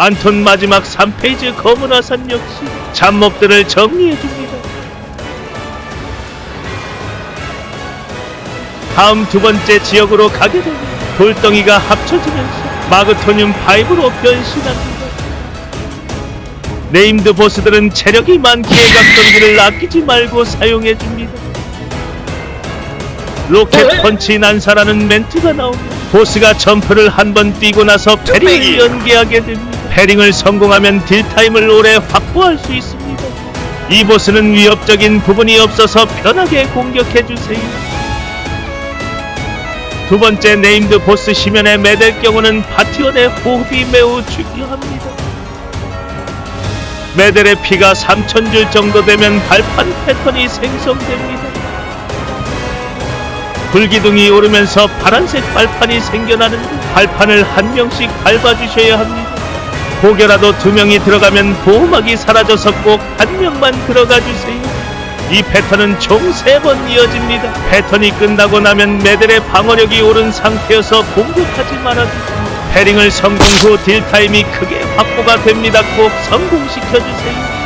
안톤 마지막 3페이지 검은 화산 역시 잡몹들을 정리해줍니다. 다음 두 번째 지역으로 가게 됩니다. 돌덩이가 합쳐지면서 마그토늄 5로 변신합니다. 네임드 보스들은 체력이 많기에 각성기를 아끼지 말고 사용해줍니다. 로켓 펀치 난사라는 멘트가 나옵니다. 보스가 점프를 한 번 뛰고 나서 패링을 연계하게 됩니다. 패링을 성공하면 딜타임을 오래 확보할 수 있습니다. 이 보스는 위협적인 부분이 없어서 편하게 공격해주세요. 두 번째 네임드 보스 시면에 매댈 경우는 파티원의 호흡이 매우 중요합니다. 메델의 피가 3천줄 정도 되면 발판 패턴이 생성됩니다. 불기둥이 오르면서 파란색 발판이 생겨나는데 발판을 한 명씩 밟아주셔야 합니다. 혹여라도 두 명이 들어가면 보호막이 사라져서 꼭 한 명만 들어가 주세요. 이 패턴은 총 세 번 이어집니다. 패턴이 끝나고 나면 메델의 방어력이 오른 상태여서 공격하지 말아주세요. 패링을 성공 후 딜타임이 크게 확보가 됩니다. 꼭 성공시켜주세요.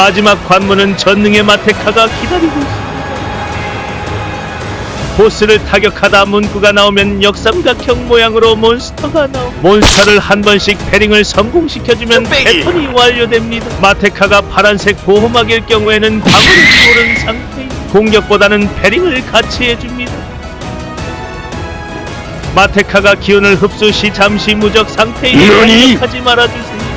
마지막 관문은 전능의 마테카가 기다리고 있습니다. 보스를 타격하다 문구가 나오면 역삼각형 모양으로 몬스터가 나오. 몬스터를 한 번씩 패링을 성공시켜주면 패턴이 완료됩니다. 마테카가 파란색 보호막일 경우에는 방어력이 오른 상태인 공격보다는 패링을 같이 해줍니다. 마테카가 기운을 흡수 시 잠시 무적 너니? 공격하지 말아주세요.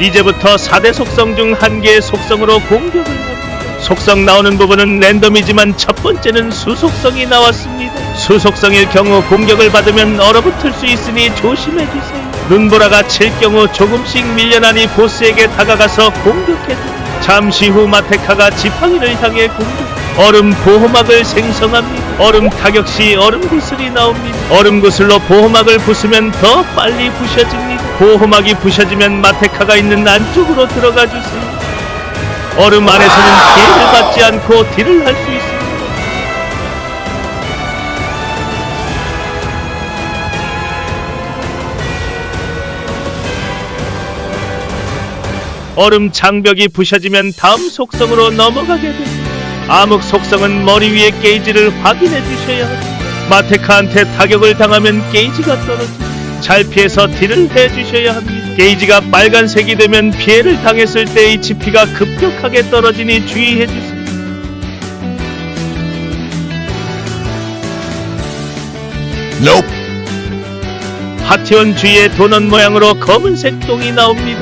이제부터 4대 속성 중 한 개의 속성으로 공격을 합니다. 속성 나오는 부분은 랜덤이지만 첫 번째는 수속성이 나왔습니다. 수속성일 경우 공격을 받으면 얼어붙을 수 있으니 조심해주세요. 눈보라가 칠 경우 조금씩 밀려나니 보스에게 다가가서 공격해줍니다. 잠시 후 마테카가 지팡이를 향해 공격. 얼음 보호막을 생성합니다. 얼음 타격 시 얼음 구슬이 나옵니다. 얼음 구슬로 보호막을 부수면 더 빨리 부셔집니다. 보호막이 부셔지면 마테카가 있는 안쪽으로 들어가 주세요. 얼음 안에서는 피해를 받지 않고 딜을 할 수 있습니다. 얼음 장벽이 부셔지면 다음 속성으로 넘어가게 됩니다. 암흑 속성은 머리 위의 게이지를 확인해 주셔야 합니다. 마테카한테 타격을 당하면 게이지가 떨어집니다. 잘 피해서 딜을 해 주셔야 합니다. 게이지가 빨간색이 되면 피해를 당했을 때 HP가 급격하게 떨어지니 주의해 주세요. Nope. 파티원 주위에 도넛 모양으로 검은색 똥이 나옵니다.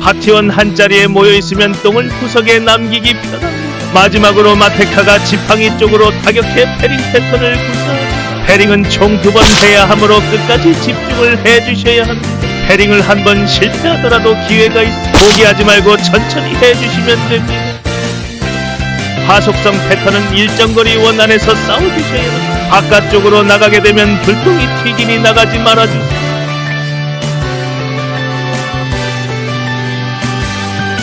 파티원 한 자리에 모여 있으면 똥을 구석에 남기기 편합니다. 마지막으로 마테카가 지팡이 쪽으로 타격해 패링 패턴을 구사합니다. 패링은 총 두 번 해야 하므로 끝까지 집중을 해주셔야 합니다. 패링을 한 번 실패하더라도 기회가 있어 포기하지 말고 천천히 해주시면 됩니다. 하속성 패턴은 일정 거리 원 안에서 싸워주셔야 합니다. 바깥쪽으로 나가게 되면 불똥이 튀김이 나가지 말아주세요.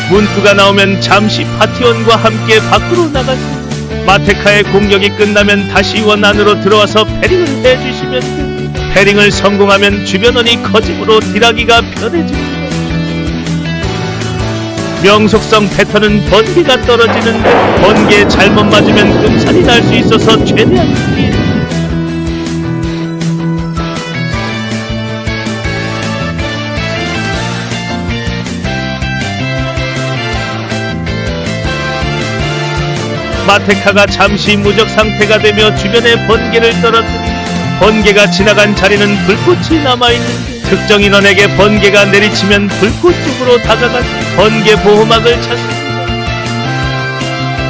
문구가 나오면 잠시 파티원과 함께 밖으로 나가세요. 마테카의 공격이 끝나면 다시 원 안으로 들어와서 패링을 해주시면 됩니다. 패링을 성공하면 주변원이 커짐으로 딜하기가 편해집니다. 명속성 패턴은 번개가 떨어지는데 번개에 잘못 맞으면 금살이 날 수 있어서 최대한 마테카가 잠시 무적 상태가 되며 주변에 번개를 떨어뜨리 번개가 지나간 자리는 불꽃이 남아있는데 특정 인원에게 번개가 내리치면 불꽃 쪽으로 다가가서 번개 보호막을 찾습니다.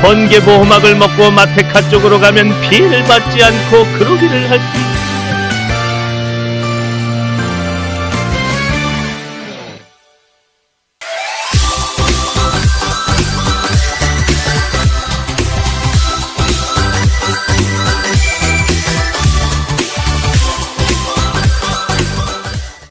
번개 보호막을 먹고 마테카 쪽으로 가면 피해를 받지 않고 그러기를 할 수 있습니다.